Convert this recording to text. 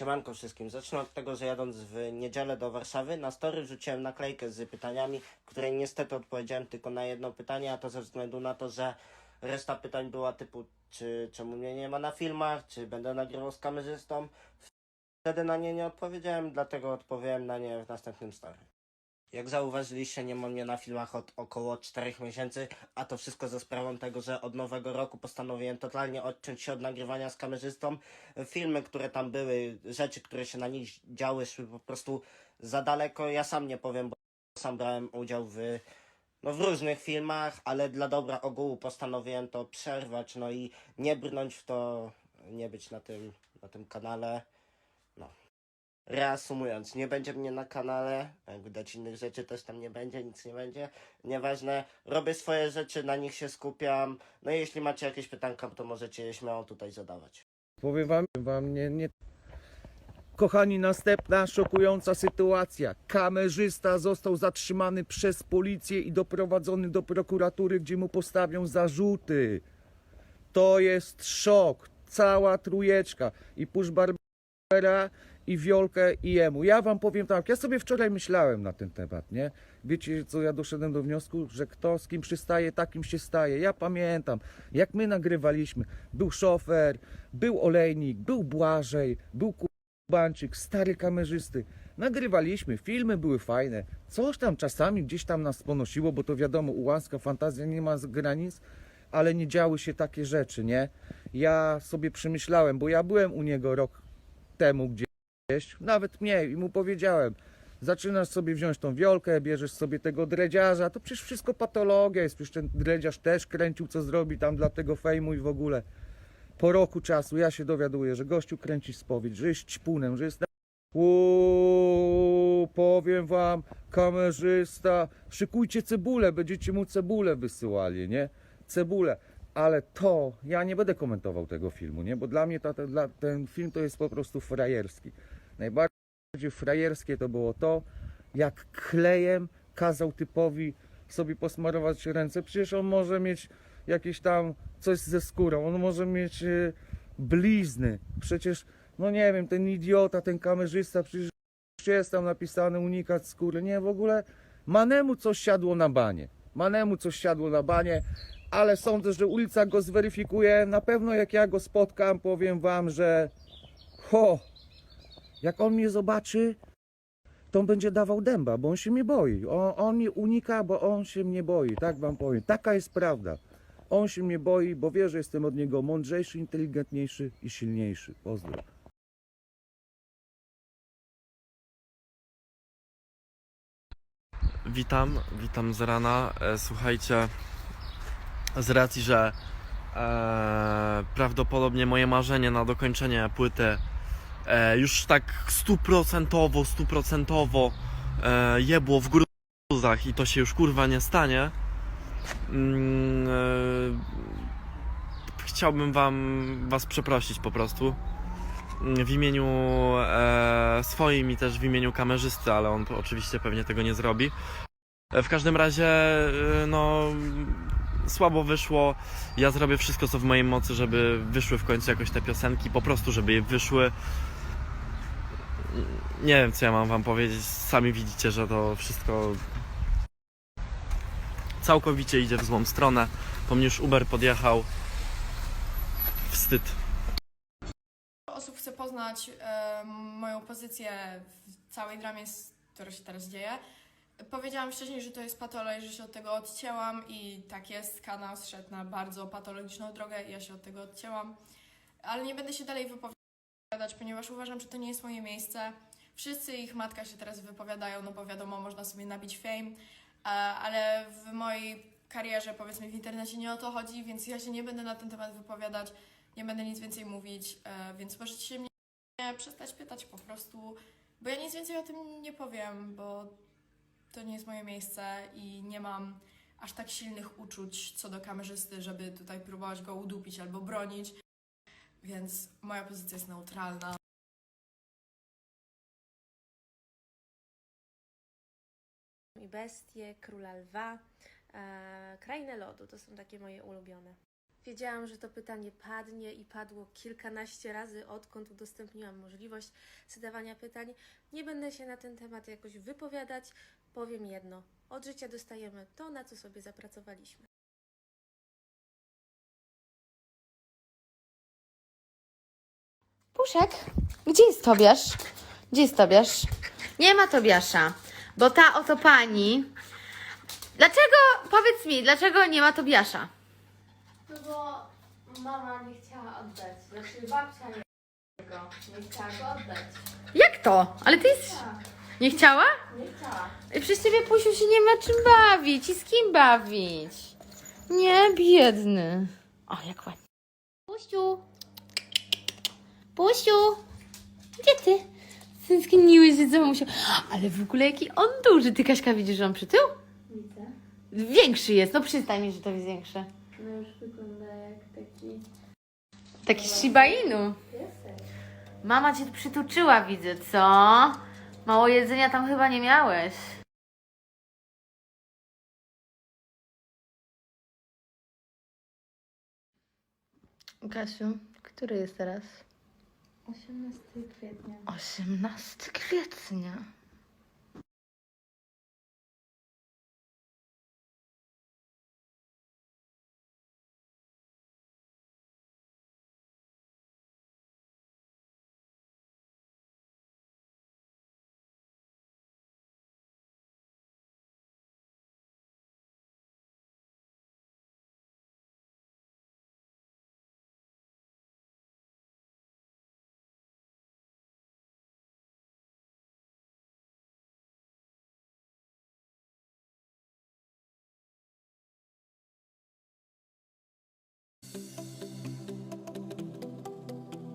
Siemanko wszystkim. Zacznę od tego, że jadąc w niedzielę do Warszawy na story wrzuciłem naklejkę z pytaniami, której niestety odpowiedziałem tylko na jedno pytanie, a to ze względu na to, że reszta pytań była typu czy czemu mnie nie ma na filmach, czy będę nagrywał z kamerzystą. Wtedy na nie nie odpowiedziałem, dlatego odpowiem na nie w następnym story. Jak zauważyliście, nie mam mnie na filmach od około 4 miesięcy, a to wszystko za sprawą tego, że od nowego roku postanowiłem totalnie odciąć się od nagrywania z kamerzystą. Filmy, które tam były, rzeczy, które się na nich działy, szły po prostu za daleko. Ja sam nie powiem, bo sam brałem udział w, no, w różnych filmach, ale dla dobra ogółu postanowiłem to przerwać, no i nie brnąć w to, nie być na tym, na tym kanale. Reasumując, nie będzie mnie na kanale, widać innych rzeczy też tam nie będzie, nic nie będzie. Nieważne, robię swoje rzeczy, na nich się skupiam. No i jeśli macie jakieś pytanka, to możecie je śmiało tutaj zadawać. Powiem wam, wam nie, nie. Kochani, następna szokująca sytuacja. Kamerzysta został zatrzymany przez policję i doprowadzony do prokuratury, gdzie mu postawią zarzuty. To jest szok. Cała trujeczka. I Push Barbera, i Wiolkę, i jemu. Ja wam powiem tak, ja sobie wczoraj myślałem na ten temat, nie? Wiecie, co ja doszedłem do wniosku, że kto z kim przystaje, takim się staje. Ja pamiętam, jak my nagrywaliśmy. Był szofer, był olejnik, był Błażej, był Kubańczyk, stary kamerzysty. Nagrywaliśmy, filmy były fajne. Coś tam czasami gdzieś tam nas ponosiło, bo to wiadomo, ułańska fantazja nie ma granic, ale nie działy się takie rzeczy, nie? Ja sobie przemyślałem, bo ja byłem u niego rok temu gdzieś, nawet mniej, i mu powiedziałem, zaczynasz sobie wziąć tą wiolkę, bierzesz sobie tego dredziarza, to przecież wszystko patologia jest, przecież ten dredziarz też kręcił, co zrobi tam dla tego fejmu i w ogóle. Po roku czasu ja się dowiaduję, że gościu kręci spowiedź, że jest ćpunem, że jest... Uuu, powiem wam, kamerzysta, szykujcie cebulę, będziecie mu cebulę wysyłali, nie? Cebulę. Ale to, ja nie będę komentował tego filmu, nie? Bo dla mnie ta, ta, ten film to jest po prostu frajerski. Najbardziej frajerskie to było to, jak klejem kazał typowi sobie posmarować ręce. Przecież on może mieć jakieś tam coś ze skórą, on może mieć e, blizny. Przecież, no nie wiem, ten idiota, ten kamerzysta, przecież jest tam napisane unikat skóry. Nie, w ogóle Manemu coś siadło na banie. Manemu coś siadło na banie, ale sądzę, że ulica go zweryfikuje. Na pewno jak ja go spotkam, powiem wam, że ho, jak on mnie zobaczy, to on będzie dawał dęba, bo on się mnie boi. On, on mnie unika, bo on się mnie boi, tak wam powiem. Taka jest prawda. On się mnie boi, bo wie, że jestem od niego mądrzejszy, inteligentniejszy i silniejszy. Pozdro. Witam, witam z rana. E, Słuchajcie, z racji, że e, prawdopodobnie moje marzenie na dokończenie płyty już tak stuprocentowo, stuprocentowo e, jebło w gruzach i to się już kurwa nie stanie. Mm, e, chciałbym wam was przeprosić po prostu w imieniu e, swoim i też w imieniu kamerzysty, ale on oczywiście pewnie tego nie zrobi. E, W każdym razie, e, no, słabo wyszło. Ja zrobię wszystko, co w mojej mocy, żeby wyszły w końcu jakoś te piosenki, po prostu, żeby je wyszły. Nie wiem, co ja mam wam powiedzieć. Sami widzicie, że to wszystko całkowicie idzie w złą stronę. Po mnie już Uber podjechał. Wstyd. osób chce poznać e, moją pozycję w całej dramie, która się teraz dzieje. Powiedziałam wcześniej, że to jest patologia, że się od tego odcięłam i tak jest, kanał zszedł na bardzo patologiczną drogę i ja się od tego odcięłam. Ale nie będę się dalej wypowiadać, ponieważ uważam, że to nie jest moje miejsce. Wszyscy ich matka się teraz wypowiadają, no bo wiadomo, można sobie nabić fame, ale w mojej karierze, powiedzmy w internecie nie o to chodzi, więc ja się nie będę na ten temat wypowiadać nie będę nic więcej mówić, e, więc możecie się mnie przestać pytać po prostu, bo ja nic więcej o tym nie powiem, bo to nie jest moje miejsce i nie mam aż tak silnych uczuć co do kamerzysty, żeby tutaj próbować go udupić albo bronić, więc moja pozycja jest neutralna. i bestie, króla lwa, e, krainę lodu. To są takie moje ulubione. Wiedziałam, że to pytanie padnie i padło kilkanaście razy, odkąd udostępniłam możliwość zadawania pytań. Nie będę się na ten temat jakoś wypowiadać. Powiem jedno: od życia dostajemy to, na co sobie zapracowaliśmy. Puszek, gdzie jest Tobiasz? Gdzie jest Tobiasz? Nie ma Tobiasza, bo ta oto pani... Dlaczego, powiedz mi, dlaczego nie ma Tobiasza? No bo mama nie chciała oddać. Znaczy babcia nie, go, nie chciała go oddać. Jak to? Ale ty jest... Nie chciała? Nie chciała. I Przez ciebie Pusiu się nie ma czym bawić i z kim bawić. Nie, biedny. O, jak ładnie. Pusiu. Pusiu. Gdzie ty? Tęskniłeś się za mamusią. Ale w ogóle jaki on duży. Ty, Kaśka, widzisz, że on przytył? Widzę. Większy jest. No przyznaj mi, że to jest większy. No już wygląda jak taki Taki Shiba Inu. Mama cię przytuczyła, widzę, co? Mało jedzenia tam chyba nie miałeś. Kasiu, który jest teraz? 18 kwietnia. 18 kwietnia.